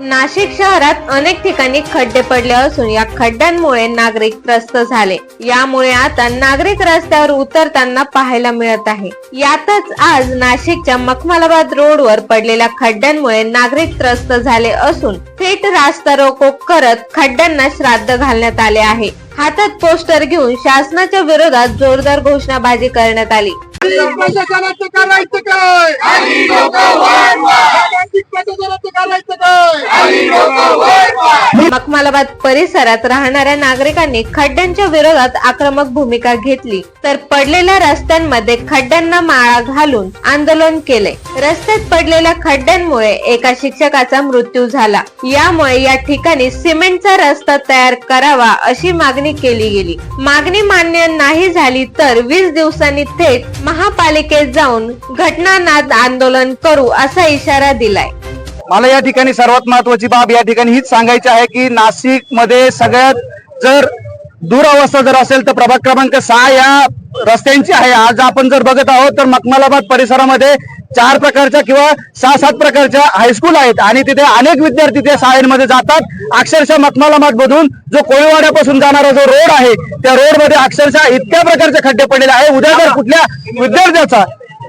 नाशिक शहरात अनेक ठिकाणी खड्डे पडले असून या खड्ड्यांमुळे नागरिक त्रस्त झाले. यामुळे आता नागरिक रस्त्यावर उतरताना पाहायला मिळत आहे. यातच आज नाशिकच्या मखमलाबाद रोडवर पडलेल्या खड्ड्यांमुळे नागरिक त्रस्त झाले असून थेट रास्ता रोको करत खड्ड्यांना श्राद्ध घालण्यात आले आहे. हातात पोस्टर घेऊन शासनाच्या विरोधात जोरदार घोषणाबाजी करण्यात आली. ঠিক পেতে ধরে তো গাড়াইতে দেয় मखमालाबाद परिसरात राहणाऱ्या नागरिकांनी खड्ड्यांच्या विरोधात आक्रमक भूमिका घेतली. तर पडलेल्या रस्त्यांमध्ये खड्ड्यांना माळा घालून आंदोलन केले. रस्त्यात पडलेल्या खड्ड्यांमुळे एका शिक्षकाचा मृत्यू झाला. यामुळे या ठिकाणी सिमेंटचा रस्ता तयार करावा अशी मागणी केली गेली. मागणी मान्य नाही झाली तर वीस दिवसांनी थेट महापालिकेत जाऊन घटनानाद आंदोलन करू असा इशारा दिलाय. मला या ठिकाणी सर्वात महत्वाची बाब या ठिकाणी हीच सांगायची आहे की नाशिकमध्ये सगळ्यात जर दुरावस्था जर असेल तर प्रभाग क्रमांक सहा या रस्त्यांची आहे. आज आपण जर बघत आहोत तर मखमलाबाद परिसरामध्ये चार प्रकारच्या किंवा सहा सात प्रकारच्या हायस्कूल आहेत आणि तिथे अनेक विद्यार्थी त्या शाळेमध्ये जातात. अक्षरशः मखमलाबाद मधून जो कोळीवाड्यापासून जाणारा जो रोड आहे त्या रोडमध्ये अक्षरशः इतक्या प्रकारचे खड्डे पडलेले आहे. उद्या जर कुठल्या विद्यार्थ्याचा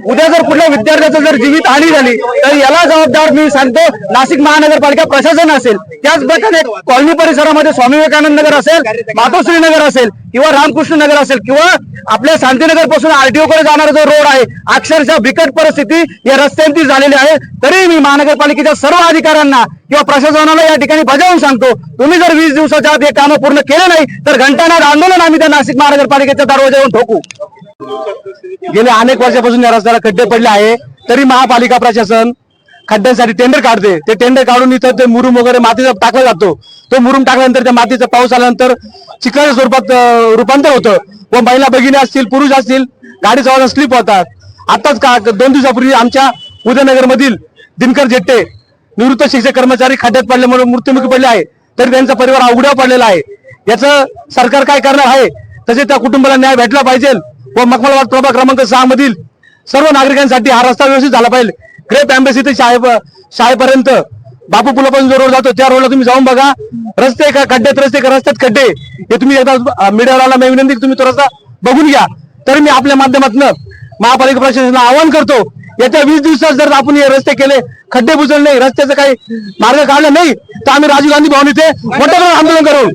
उद्या जर कुठल्या विद्यार्थ्याचं जर जीवित हानी झाली तर याला जबाबदार मी सांगतो नाशिक महानगरपालिका प्रशासन असेल त्याचप्रकारे कॉलनी परिसरामध्ये स्वामी विवेकानंद नगर असेल मातोश्री नगर असेल किंवा रामकृष्ण नगर असेल किंवा आपल्या शांतीनगरपासून आरटीओ कडे जाणारा जो रोड आहे अक्षरशः बिकट परिस्थिती या रस्त्यांची झालेली आहे. तरी मी महानगरपालिकेच्या सर्व अधिकाऱ्यांना किंवा प्रशासनाला या ठिकाणी बजावून सांगतो तुम्ही जर वीस दिवसाच्या आत हे कामं पूर्ण केले नाही तर घंटानाद आंदोलन आम्ही त्या नाशिक महानगरपालिकेच्या येऊन ठोकू. गेल्या अनेक वर्षापासून या रस्त्याला खड्डे पडले आहे. तरी महापालिका प्रशासन खड्ड्यांसाठी टेंडर काढते. ते टेंडर काढून इथं ते मुरुम वगैरे मातीचा टाकला जातो. तो मुरुम टाकल्यानंतर त्या मातीचा पाऊस आल्यानंतर चिखलाच्या स्वरूपात रूपांतर होतं. व महिला भगिनी असतील पुरुष असतील गाडी चालवताना स्लिप होतात. आताच का दोन दिवसापूर्वी आमच्या उदयनगर मधील दिनकर जेट्टे निवृत्त शिक्षक कर्मचारी खड्ड्यात पडल्यामुळे मृत्युमुखी पडले आहे. तरी त्यांचा परिवार अवघड्या पडलेला आहे. याचं सरकार काय करणार आहे? तसे त्या कुटुंबाला न्याय भेटला पाहिजे. व मखमलवाड प्रभाग क्रमांक सहा मधील सर्व नागरिकांसाठी हा रस्ता व्यवस्थित झाला पाहिजे. ग्रेप एम्बेसी ते शाळे शाळेपर्यंत बापू पुलापासून जो रोड जातो त्या रोडला तुम्ही जाऊन बघा. रस्ते का खड्ड्यात रस्ते का रस्त्यात खड्डे. हे तुम्ही एकदा मीडियावाला मी विनंती तुम्ही तो रस्ता बघून घ्या. तर मी आपल्या माध्यमातून महापालिका प्रशासनाला आवाहन करतो येत्या वीस दिवसात जर आपण हे रस्ते केले खड्डे बुजले नाही रस्त्याचा काही मार्ग काढला नाही तर आम्ही राजीव गांधी भवन इथे मोठ्या आंदोलन करू.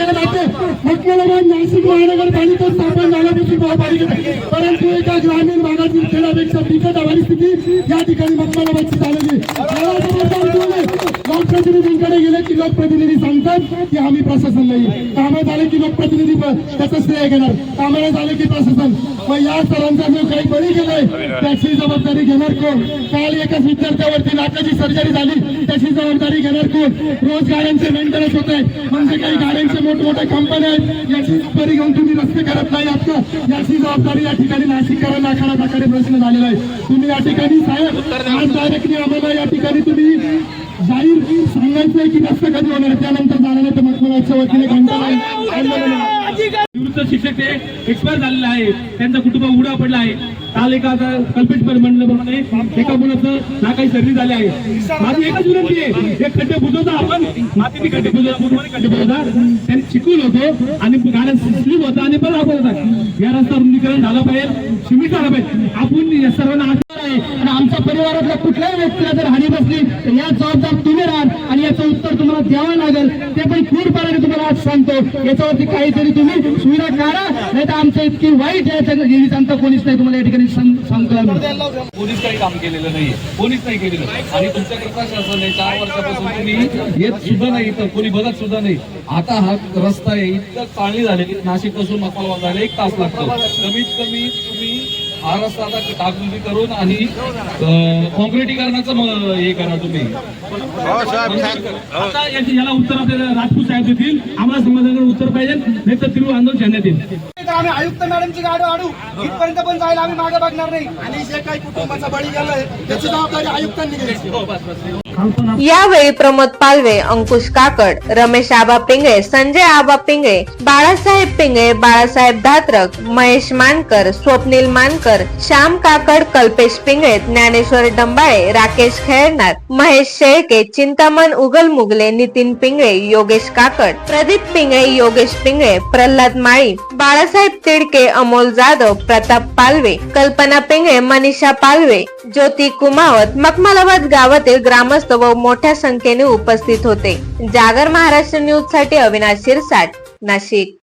आणि लक्ष केलं नाशिक महानगरपालिका स्थापन झाल्यापासून महापालिकेत परंतु एका ग्रामीण भागातील खेळापेक्षा बिकट आवारी स्थिती या ठिकाणी मखमलाबादची झालेली लोकप्रतिनिधींकडे गेले की लोकप्रतिनिधी सांगतात की आम्ही प्रशासन नाही. कामं झाले की लोकप्रतिनिधी त्याचं श्रेय घेणार. कामं झाले की प्रशासन. मग या सर्वांचा जो काही बळी गेलाय त्याची जबाबदारी घेणार कोण? काल एकाच विद्यार्थ्यावरती नाकाची सर्जरी झाली. त्याची जबाबदारी घेणार कोण? रोज गाड्यांचे मेंटेनन्स होत आहे. म्हणजे काही गाड्यांचे मोठमोठ्या कंपन्या आहेत. याची जबाबदारी घेऊन तुम्ही रस्ते करत नाही आता याची जबाबदारी या ठिकाणी नाशिककरांना प्रकारे प्रश्न झालेला आहे. तुम्ही या ठिकाणी साहेब आज डायरेक्टली आम्हाला या ठिकाणी तुम्ही जाहीर सांगायचंय की रस्ते कधी होणार त्यानंतर जाणार नाही तर मखमलाच्या वतीने घंटा निवृत्त शिक्षक ते एक्सपायर झालेले आहे त्यांचा कुटुंब उडा पडला आहे. काल एका आता कल्पेश म्हणल्याप्रमाणे एका मुलाचं ना काही सर्दी झाली आहे. माझी एकच विनंती आहे. एक खड्डे बुजवता आपण. मातीने खड्डे बुजवता. पूर्वपणे खड्डे बुजवता. त्यांनी शिकवलं होतो आणि गाड्या स्लीप होता आणि बरं आपण होता. या रस्ता रुंदीकरण झालं पाहिजे. सिमेंट झालं पाहिजे. आपण या सर्वांना आशीर्वाद आहे. आणि आमच्या परिवारातल्या कुठल्याही व्यक्तीला जर हानी बसली तर या जबाबदार तुम्ही राहाल आणि याचं उत्तर तुम्हाला द्यावं लागेल. ते पण क्रूरपणाने तुम्हाला आज सांगतो. याच्यावरती काहीतरी तुम्ही सुविधा काढा नाही तर आमचं इतकी वाईट आहे गेली कोणीच नाही. तुम्हाला या ठिकाणी सांगतो आम्ही. कोणीच काही काम केलेलं नाही कोणीच नाही केलेलं. आणि तुमच्याकडे प्रशासन आहे चार वर्षापासून तुम्ही येत सुद्धा नाही तर कोणी बघत सुद्धा नाही. आता हा रस्ता आहे इतकं चांगली झालेली नाशिकपासून मसाला झाले एक तास लागतो. कमीत कमी तुम्ही हा आता डागडुजी करून आणि कॉन्क्रिटीकरणाचं हे करा तुम्ही. आता याची- याला उत्तर आपल्याला राजपूत साहेब देतील आम्हाला समाजाकडे उत्तर पाहिजे नाही तर तीव्र आंदोलन छाडण्यात येईल. तर आम्ही आयुक्त मॅडमची गाडी आडू. इथपर्यंत पण जायला आम्ही मागे बघणार नाही. आणि जे काही कुटुंबाचा बळी गेलाय त्याची जबाबदारी आयुक्तांनी घ्यायची. यावेळी प्रमोद पालवे अंकुश काकड रमेश आबा पिंगळे संजय आबा पिंगळे बाळासाहेब पिंगळे बाळासाहेब धात्रक महेश मानकर स्वप्नील मानकर श्याम काकड कल्पेश पिंगळे ज्ञानेश्वर डंबाळे राकेश खेळणार महेश शेळके चिंतामण उगल मुगले नितीन पिंगळे योगेश काकड प्रदीप पिंगळे योगेश पिंगळे प्रल्हाद माळी बाळासाहेब तिडके अमोल जाधव प्रताप पालवे कल्पना पिंगळे मनीषा पालवे ज्योती कुमावत मखमलाबाद गावातील ग्रामस्थ व मोठ्या संख्येने उपस्थित होते. जागर महाराष्ट्र न्यूजसाठी अविनाश शिरसाट नाशिक.